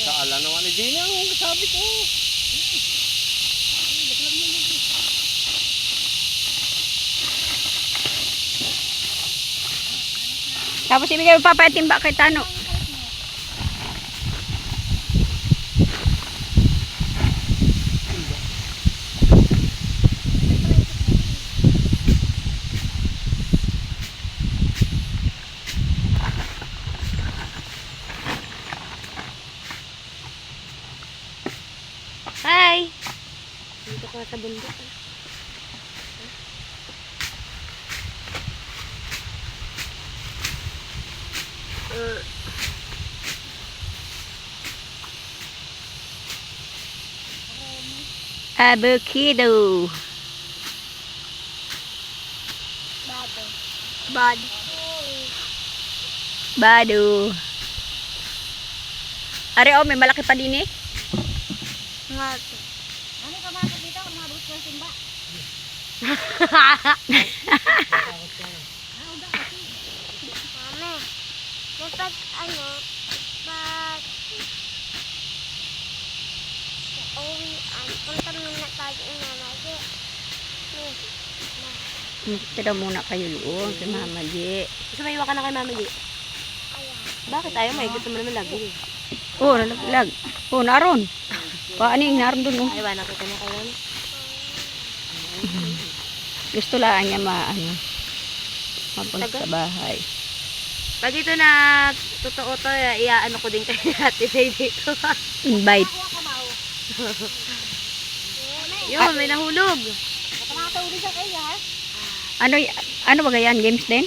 Ala naman ni Gina, ang sabi ko. Tapos ibigay mo papatimba kay Tano. Hi! Dito ko sa bundok. Avocado. Bado. Bad. Bado. Ari oh, may malaki pa din eh. Nga. Ano ka mga dito? Mga bus ng simba. Mama, dapat ano, pag uwi, an, punta muna tayo ng mamagi. Tira muna kayo doon kay Mama G. Gusto mo iwan ka na kay Mama G? Bakit tayo? May gusto mo naman lagi. Oh, nalaglag. Oh, naron. Paaning naron doon oh. Iwanan ko ka na kayo. Gusto lang niya ma ano, mapunta sa bahay. Pag ito na totoo to, iaano ko din kay Ate Faye dito. Invite. Yun, may nahulog. Ano y- ano ba yan? Games din?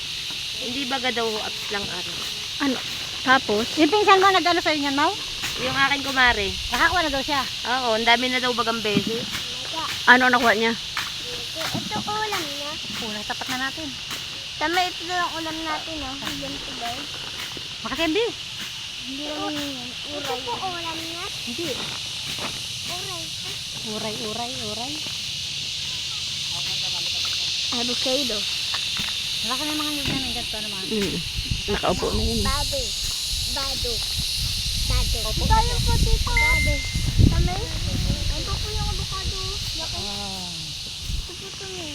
Hindi baga daw apps lang araw. Ano? Tapos, Yung pinsan mo nag-ano sa'yo niyan, Mau? Yung akin kumare. Nakakuha na daw siya. Oo, ang dami na daw bagang beses. ano nakuha niya? Ito ulam niya. Una, tapat na natin. Tama ito lang ulam natin, oh. Yan to guys. Makakindi. Hindi naman yan. Uray. Ito po ulam niya. Hindi. Uray. Uray, uray, uray. Avocado. Wala ka na mga niyog namin ganito naman. Mm. Nakaupo na yun. Bado. Bado. Ito yung po dito. Bado. Tama Ito po yung avocado. Laki. Ito po ito yung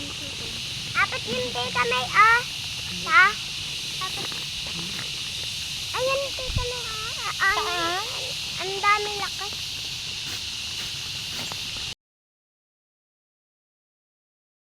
Apat yung tita may ah. Ha? Apat. Ayan tita may ah. Ayan. Ang dami lakas.